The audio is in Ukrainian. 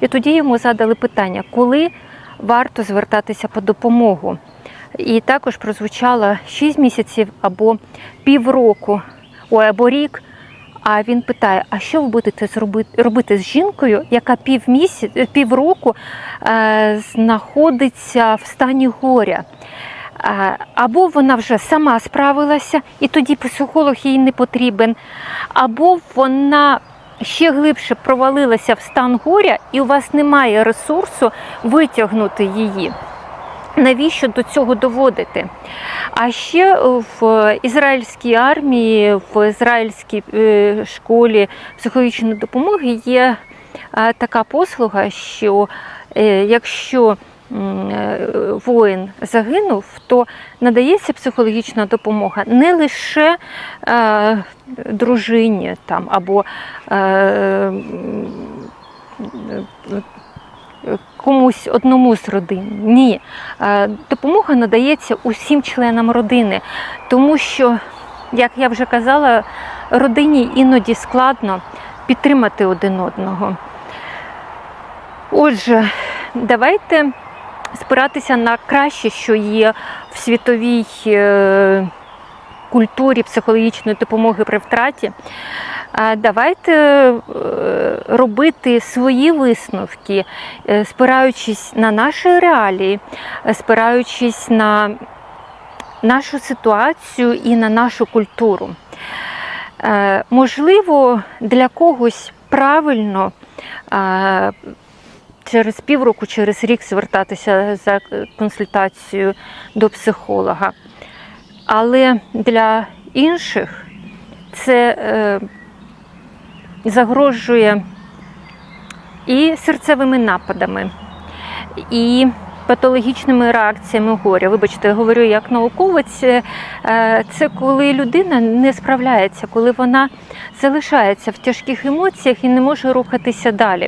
І тоді йому задали питання, коли варто звертатися по допомогу. І також прозвучало 6 місяців або півроку, або рік. А він питає: а що ви будете зробити, робити з жінкою, яка півмісяць, півроку е, знаходиться в стані горя? Е, або вона вже сама справилася, і тоді психолог їй не потрібен, або вона ще глибше провалилася в стан горя, і у вас немає ресурсу витягнути її. Навіщо до цього доводити? А ще в ізраїльській армії, в ізраїльській е, школі психологічної допомоги є е, така послуга, що е, якщо воїн загинув, то надається психологічна допомога не лише е, дружині там, або е, е, комусь одному з родин. Ні. Е, Допомога надається усім членам родини, тому що, як я вже казала, родині іноді складно підтримати один одного. Отже, давайте спиратися на краще, що є в світовій е, культурі психологічної допомоги при втраті. Давайте е, робити свої висновки, е, спираючись на наші реалії, спираючись на нашу ситуацію і на нашу культуру. Можливо, для когось правильно через півроку, через рік звертатися за консультацією до психолога. Але для інших це е, загрожує і серцевими нападами, і патологічними реакціями горя. Вибачте, я говорю як науковець, е, це коли людина не справляється, коли вона залишається в тяжких емоціях і не може рухатися далі.